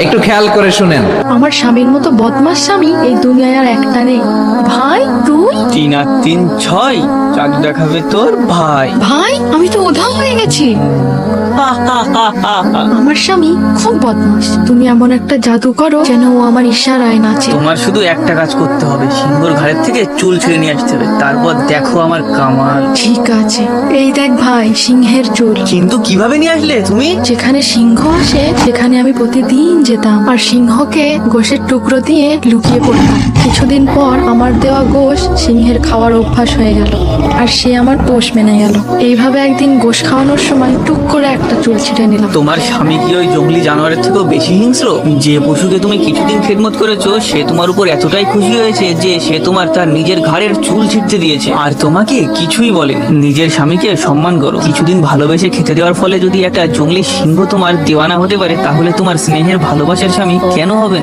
একটু খেয়াল করে শুনেন। আমার স্বামীর মতো বদমাস স্বামী এই দুনিয়ায় আর একটা নেই। ভাই তুই? তিন আর তিন ছয় চাঁদ দেখাবে তোর ভাই। ভাই আমি তো উধাও হয়ে গেছি। আমার স্বামী খুব বদমাস তুমি এমন একটা জাদু করো যেন ও আমার ইশারায় নাচে তোমার শুধু একটা কাজ করতে হবে সিংহর ঘাড়ের থেকে চুল ছিঁড়ে নিয়ে আসতে হবে তারপর দেখো আমার কামাল। ঠিক আছে এই দেখ ভাই সিংহের চুল। কিন্তু কীভাবে নিয়ে আসলে তুমি? যেখানে সিংহ আসে সেখানে আমি প্রতিদিন যেতাম। আর সিংহকে গোশের টুকরো দিয়ে লুকিয়ে পড়তাম। কিছুদিন পর আমার দেওয়া গোশ সিংহের খাওয়ার অভ্যাস হয়ে গেল। আর সে আমার পোষ মেনে গেল। এইভাবে একদিন গোশ খাওয়ানোর সময় টুক করে একটা চুল ছিঁড়ে নিলাম। তোমার স্বামী কি ওই জঙ্গলি জানোয়ারের থেকেও বেশি হিংস্র? যে পশুকে তুমি কিছুদিন খেদমত করেছ, সে তোমার উপর এতটাই খুশি হয়েছে যে সে তোমার তার নিজের ঘাড়ের চুল ছিঁড়তে দিয়েছে। আর তোমাকে কিছুই বলে নিজের স্বামীকে সম্মান করো। কিছুদিন ভালোবেসে খেতে দেওয়ার ফলে যদি একটা জঙ্গলি সিংহ তোমার দেওয়ানা হতে পারে, তাহলে তোমার স্নেহের ভালোবাসার স্বামী কেন হবে?